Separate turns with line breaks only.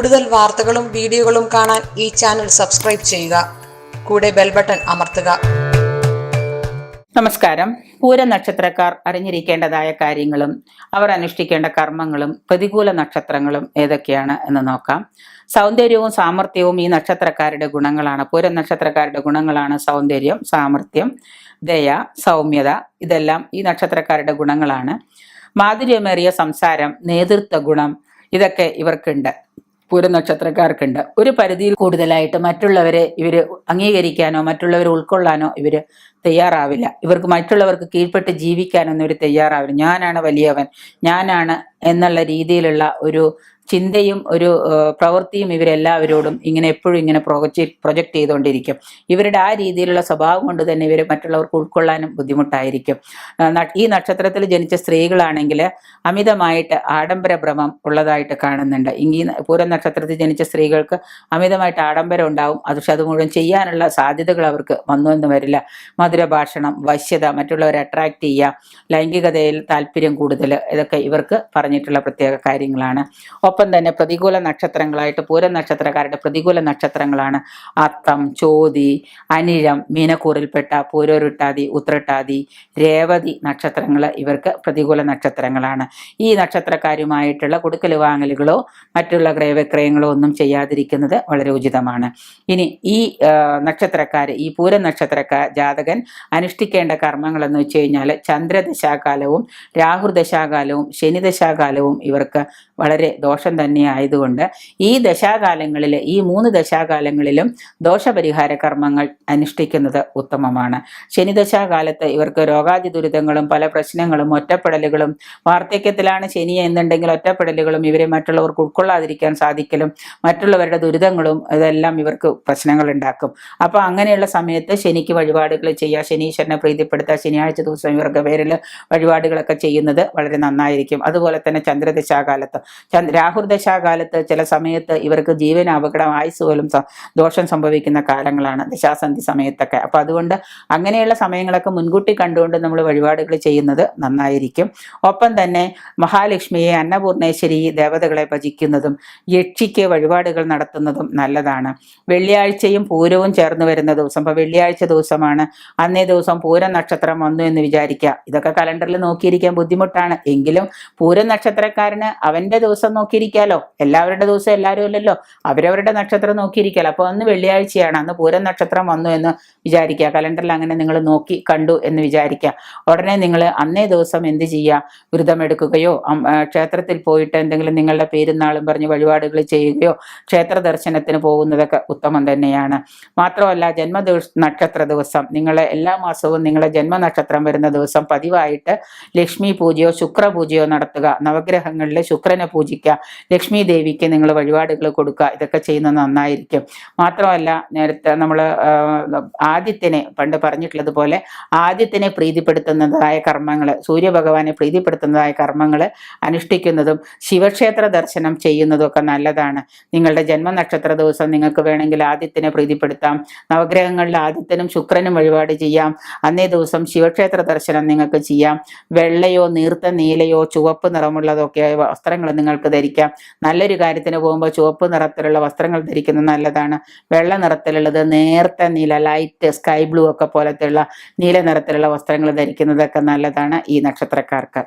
കൂടുതൽ വാർത്തകളും വീഡിയോകളും കാണാൻ ഈ ചാനൽ സബ്സ്ക്രൈബ് ചെയ്യുക. കൂടെ ബെൽ ബട്ടൺ അമർത്തുക.
നമസ്കാരം. പൂര നക്ഷത്രക്കാർ അറിഞ്ഞിരിക്കേണ്ടതായ കാര്യങ്ങളും അവർ അനുഷ്ഠിക്കേണ്ട കർമ്മങ്ങളും പ്രതികൂല നക്ഷത്രങ്ങളും ഏതൊക്കെയാണ് എന്ന് നോക്കാം. സൗന്ദര്യവും സാമർഥ്യവും ഈ നക്ഷത്രക്കാരുടെ ഗുണങ്ങളാണ്. പൂര നക്ഷത്രക്കാരുടെ ഗുണങ്ങളാണ് സൗന്ദര്യം സാമർഥ്യം ദയ സൗമ്യത. ഇതെല്ലാം ഈ നക്ഷത്രക്കാരുടെ ഗുണങ്ങളാണ്. മാധുര്യമേറിയ സംസാരം നേതൃത്വ ഗുണം ഇതൊക്കെ ഇവർക്കുണ്ട്. പൂര നക്ഷത്രക്കാർക്കുണ്ട്. ഒരു പരിധിയിൽ കൂടുതലായിട്ട് മറ്റുള്ളവരെ ഇവർ അംഗീകരിക്കാനോ മറ്റുള്ളവരെ ഉൾക്കൊള്ളാനോ ഇവർ തയ്യാറാവില്ല. ഇവർക്ക് മറ്റുള്ളവർക്ക് കീഴ്പ്പെട്ട് ജീവിക്കാനൊന്നും ഇവർ തയ്യാറാവില്ല. ഞാനാണ് വലിയവൻ. ഞാനാണ് എന്നുള്ള രീതിയിലുള്ള ഒരു ചിന്തയും ഒരു പ്രവൃത്തിയും ഇവരെല്ലാവരോടും ഇങ്ങനെ എപ്പോഴും ഇങ്ങനെ പ്രൊജക്റ്റ് ചെയ്തുകൊണ്ടിരിക്കും. ഇവരുടെ ആ രീതിയിലുള്ള സ്വഭാവം കൊണ്ട് തന്നെ ഇവർ മറ്റുള്ളവർക്ക് ഉൾക്കൊള്ളാനും ബുദ്ധിമുട്ടായിരിക്കും. ഈ നക്ഷത്രത്തിൽ ജനിച്ച സ്ത്രീകളാണെങ്കിൽ അമിതമായിട്ട് ആഡംബര ഭ്രമം ഉള്ളതായിട്ട് കാണുന്നുണ്ട്. ഇങ്ങി പൂരം നക്ഷത്രത്തിൽ ജനിച്ച സ്ത്രീകൾക്ക് അമിതമായിട്ട് ആഡംബരം ഉണ്ടാവും. അത് പക്ഷെ അത് മുഴുവൻ ചെയ്യാനുള്ള സാധ്യതകൾ അവർക്ക് വന്നുവെന്ന് വരില്ല. മധുരഭാഷണം വശ്യത മറ്റുള്ളവരെ അട്രാക്ട് ചെയ്യുക ലൈംഗികതയിൽ താല്പര്യം കൂടുതൽ ഇതൊക്കെ ഇവർക്ക് പറഞ്ഞിട്ടുള്ള പ്രത്യേക കാര്യങ്ങളാണ്. ഒപ്പം തന്നെ പ്രതികൂല നക്ഷത്രങ്ങളായിട്ട് പൂര നക്ഷത്രക്കാരുടെ പ്രതികൂല നക്ഷത്രങ്ങളാണ്. അത്തം ചോതി അനിഴം മീനക്കൂറിൽപ്പെട്ട പൂരോരുട്ടാതി ഉത്രട്ടാതി രേവതി നക്ഷത്രങ്ങൾ ഇവർക്ക് പ്രതികൂല നക്ഷത്രങ്ങളാണ്. ഈ നക്ഷത്രക്കാരുമായിട്ടുള്ള കൊടുക്കൽ വാങ്ങലുകളോ മറ്റുള്ള ക്രയവിക്രയങ്ങളോ ഒന്നും ചെയ്യാതിരിക്കുന്നത് വളരെ ഉചിതമാണ്. ഇനി ഈ നക്ഷത്രക്കാർ ഈ പൂര നക്ഷത്രക്കാർ ജാതകൻ അനുഷ്ഠിക്കേണ്ട കർമ്മങ്ങൾ എന്ന് വെച്ച് കഴിഞ്ഞാൽ ചന്ദ്രദശാകാലവും രാഹുർദശാകാലവും ശനിദശാകാലവും ഇവർക്ക് വളരെ ദോഷം തന്നെ ആയതുകൊണ്ട് ഈ ദശാകാലങ്ങളിൽ ഈ മൂന്ന് ദശാകാലങ്ങളിലും ദോഷപരിഹാര കർമ്മങ്ങൾ അനുഷ്ഠിക്കുന്നത് ഉത്തമമാണ്. ശനിദശാകാലത്ത് ഇവർക്ക് രോഗാതി ദുരിതങ്ങളും പല പ്രശ്നങ്ങളും ഒറ്റപ്പെടലുകളും വാർദ്ധക്യത്തിലാണ് ശനി എന്നുണ്ടെങ്കിൽ ഒറ്റപ്പെടലുകളും ഇവരെ മറ്റുള്ളവർക്ക് ഉൾക്കൊള്ളാതിരിക്കാൻ സാധിക്കലും മറ്റുള്ളവരുടെ ദുരിതങ്ങളും ഇതെല്ലാം ഇവർക്ക് പ്രശ്നങ്ങൾ ഉണ്ടാക്കും. അപ്പോൾ അങ്ങനെയുള്ള സമയത്ത് ശനിക്ക് വഴിപാടുകൾ ചെയ്യുക ശനീശ്വരനെ പ്രീതിപ്പെടുത്തുക ശനിയാഴ്ച ദിവസം ഇവർക്ക് പേരിൽ വഴിപാടുകളൊക്കെ ചെയ്യുന്നത് വളരെ നന്നായിരിക്കും. അതുപോലെ തന്നെ ചന്ദ്രദശാകാലത്ത്. ചന്ദ്ര രാഹുർദശാകാലത്ത് ചില സമയത്ത് ഇവർക്ക് ജീവന അപകടം ആയുസ് പോലും ദോഷം സംഭവിക്കുന്ന കാലങ്ങളാണ് ദശാസന്ധി സമയത്തൊക്കെ. അപ്പോൾ അതുകൊണ്ട് അങ്ങനെയുള്ള സമയങ്ങളൊക്കെ മുൻകൂട്ടി കണ്ടുകൊണ്ട് നമ്മൾ വഴിപാടുകൾ ചെയ്യുന്നത് നന്നായിരിക്കും. ഒപ്പം തന്നെ മഹാലക്ഷ്മിയെ അന്നപൂർണേശ്വരി ദേവതകളെ ഭജിക്കുന്നതും യക്ഷിക്ക് വഴിപാടുകൾ നടത്തുന്നതും നല്ലതാണ്. വെള്ളിയാഴ്ചയും പൂരവും ചേർന്ന് വരുന്ന ദിവസം അപ്പോൾ വെള്ളിയാഴ്ച ദിവസമാണ്. അന്നേ ദിവസം പൂരം നക്ഷത്രം വന്നു എന്ന് വിചാരിക്കുക. ഇതൊക്കെ കലണ്ടറിൽ നോക്കിയിരിക്കാൻ ബുദ്ധിമുട്ടാണ്. എങ്കിലും പൂരം നക്ഷത്രക്കാരന് അവന്റെ ദിവസം നോക്കിയിരിക്കാലോ? എല്ലാവരുടെ ദിവസം എല്ലാവരും ഇല്ലല്ലോ അവരവരുടെ നക്ഷത്രം നോക്കിയിരിക്കാലോ? അപ്പോൾ അന്ന് വെള്ളിയാഴ്ചയാണ്. അന്ന് പൂരം നക്ഷത്രം വന്നു എന്ന് വിചാരിക്കുക. കലണ്ടറിൽ അങ്ങനെ നിങ്ങൾ നോക്കി കണ്ടു എന്ന് വിചാരിക്കുക. ഉടനെ നിങ്ങൾ അന്നേ ദിവസം എന്ത് ചെയ്യുക? വ്രതമെടുക്കുകയോ ക്ഷേത്രത്തിൽ പോയിട്ട് എന്തെങ്കിലും നിങ്ങളുടെ പേരും നാളും പറഞ്ഞ് വഴിപാടുകൾ ചെയ്യുകയോ ക്ഷേത്ര ദർശനത്തിന് പോകുന്നതൊക്കെ ഉത്തമം തന്നെയാണ്. മാത്രമല്ല ജന്മ നക്ഷത്ര ദിവസം. നിങ്ങളെ എല്ലാ മാസവും നിങ്ങളെ ജന്മ നക്ഷത്രം വരുന്ന ദിവസം പതിവായിട്ട് ലക്ഷ്മി പൂജയോ ശുക്ര പൂജയോ നടത്തുക. നവഗ്രഹങ്ങളിൽ ശുക്രനെ പൂജിക്കുക. ലക്ഷ്മി ദേവിക്ക് നിങ്ങൾ വഴിപാടുകൾ കൊടുക്കുക. ഇതൊക്കെ ചെയ്യുന്നത് നന്നായിരിക്കും. മാത്രമല്ല നേരത്തെ നമ്മൾ ആദ്യത്തിനെ പണ്ട് പറഞ്ഞിട്ടുള്ളതുപോലെ ആദ്യത്തിനെ പ്രീതിപ്പെടുത്തുന്നതായ കർമ്മങ്ങൾ സൂര്യഭഗവാനെ പ്രീതിപ്പെടുത്തുന്നതായ കർമ്മങ്ങൾ അനുഷ്ഠിക്കുന്നതും ശിവക്ഷേത്ര ദർശനം ചെയ്യുന്നതും ഒക്കെ നല്ലതാണ്. നിങ്ങളുടെ ജന്മനക്ഷത്ര ദിവസം നിങ്ങൾക്ക് വേണമെങ്കിൽ ആദ്യത്തിനെ പ്രീതിപ്പെടുത്താം. നവഗ്രഹങ്ങളിൽ ആദ്യത്തിനും ശുക്രനും വഴിപാട് ചെയ്യാം. അന്നേ ദിവസം ശിവക്ഷേത്ര ദർശനം നിങ്ങൾക്ക് ചെയ്യാം. വെള്ളയോ നീർത്ത നീലയോ ചുവപ്പ് നിറമുള്ളതൊക്കെ വസ്ത്രങ്ങൾ നിങ്ങൾക്ക് ധരിക്കാം നല്ലൊരു കാര്യത്തിന് പോകുമ്പോൾ ചുവപ്പ് നിറത്തിലുള്ള വസ്ത്രങ്ങൾ ധരിക്കുന്നത് നല്ലതാണ്. വെള്ള നിറത്തിലുള്ളത് നേർത്ത നീല ലൈറ്റ് സ്കൈ ബ്ലൂ ഒക്കെ പോലത്തെയുള്ള നീല നിറത്തിലുള്ള വസ്ത്രങ്ങൾ ധരിക്കുന്നതൊക്കെ നല്ലതാണ് ഈ നക്ഷത്രക്കാർക്ക്.